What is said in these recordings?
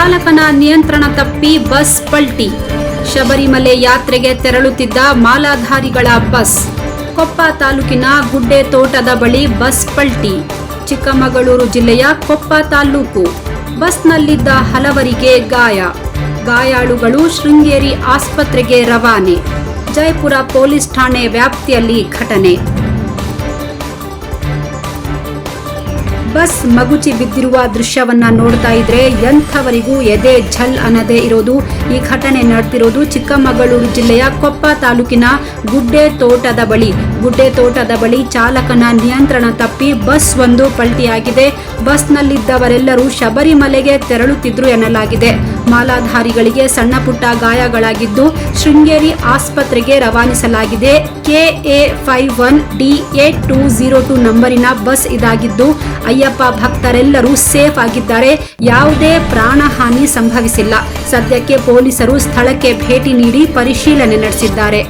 ಚಾಲಕನ ನಿಯಂತ್ರಣ ತಪ್ಪಿ ಬಸ್ ಪಲ್ಟಿ. ಶಬರಿಮಲೆ ಯಾತ್ರೆಗೆ ತೆರಳುತ್ತಿದ್ದ ಮಾಲಾಧಾರಿಗಳ ಬಸ್. ಕೊಪ್ಪ ತಾಲೂಕಿನ ಗುಡ್ಡೆ ತೋಟದ ಬಳಿ ಬಸ್ ಪಲ್ಟಿ. ಚಿಕ್ಕಮಗಳೂರು ಜಿಲ್ಲೆಯ ಕೊಪ್ಪ ತಾಲೂಕು. ಬಸ್ನಲ್ಲಿದ್ದ ಹಲವರಿಗೆ ಗಾಯ. ಗಾಯಾಳುಗಳು ಶೃಂಗೇರಿ ಆಸ್ಪತ್ರೆಗೆ ರವಾನೆ. ಜಯಪುರ ಪೊಲೀಸ್ ಠಾಣೆ ವ್ಯಾಪ್ತಿಯಲ್ಲಿ ಘಟನೆ. ಬಸ್ ಮಗುಚಿ ಬಿದ್ದಿರುವ ದೃಶ್ಯವನ್ನ ನೋಡ್ತಾ ಇದ್ರೆ ಎಂಥವರಿಗೂ ಎದೆ ಝಲ್ ಅನ್ನದೇ ಇರೋದು. ಈ ಘಟನೆ ನಡೆದಿರೋದು ಚಿಕ್ಕಮಗಳೂರು ಜಿಲ್ಲೆಯ ಕೊಪ್ಪ ತಾಲೂಕಿನ ಗುಡ್ಡೆ ತೋಟದ ಬಳಿ. ಗುಡ್ಡೆ ತೋಟದ ಬಳಿ ಚಾಲಕನ ನಿಯಂತ್ರಣ ತಪ್ಪಿ ಬಸ್ ಒಂದು ಪಲ್ಟಿಯಾಗಿದೆ. ಬಸ್ನಲ್ಲಿದ್ದವರೆಲ್ಲರೂ ಶಬರಿಮಲೆಗೆ ತೆರಳುತ್ತಿದ್ರು ಎನ್ನಲಾಗಿದೆ. ಮಾಲಾಧಾರಿಗಳಿಗೆ ಸಣ್ಣ ಪುಟ್ಟ ಗಾಯಗಳಾಗಿದ್ದು ಶೃಂಗೇರಿ ಆಸ್ಪತ್ರೆಗೆ ರವಾನಿಸಲಾಗಿದೆ. KA five one D eight two zero two ನಂಬರಿನ bus ಇದಾಗಿದ್ದು ಅಯ್ಯಪ್ಪ ಭಕ್ತರೆಲ್ಲರೂ ಸೇಫ್ ಆಗಿದ್ದಾರೆ. ಯಾವುದೇ ಪ್ರಾಣಹಾನಿ ಸಂಭವಿಸಿಲ್ಲ. ಸದ್ಯಕ್ಕೆ ಪೊಲೀಸರು ಸ್ಥಳಕ್ಕೆ ಭೇಟಿ ನೀಡಿ ಪರಿಶೀಲನೆ ನಡೆಸಿದ್ದಾರೆ.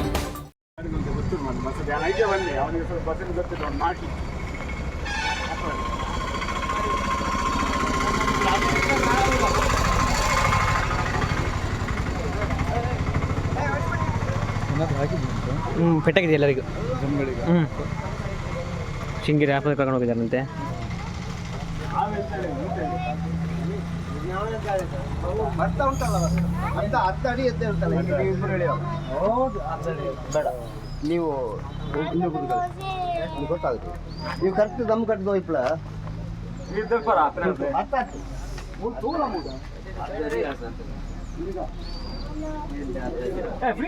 ಐಡಿಯಾ ಬನ್ನಿ ಅವನಿಗೆ ಸ್ವಲ್ಪ ಬಸ್ಸಿನ ಗೊತ್ತಿಲ್ಲ ಅವ್ನು ಮಾಡಿ ಹ್ಞೂ ಪೆಟ್ಟಾಗಿದೆ ಎಲ್ಲರಿಗೂ? ಹ್ಞೂ ಶೃಂಗೇರಿ ಆಫ್ ಕರ್ಕೊಂಡು ಹೋಗಿದ್ದಾರಂತೆ. ಬರ್ತಾ ಉಂಟಲ್ಲ ಅಂತ ಹತ್ತು ಅಡಿ ಎದ್ದೆ ಉಂಟಲ್ಲ. ಹೌದು. ಬೇಡ. ನೀವು ಗೊತ್ತಾಗುತ್ತೆ ನೀವು ಕರೆಕ್ಟ್ ದಮ್ ಕಟ್ಟಿದ ಮೂಡ. ಫ್ರೀ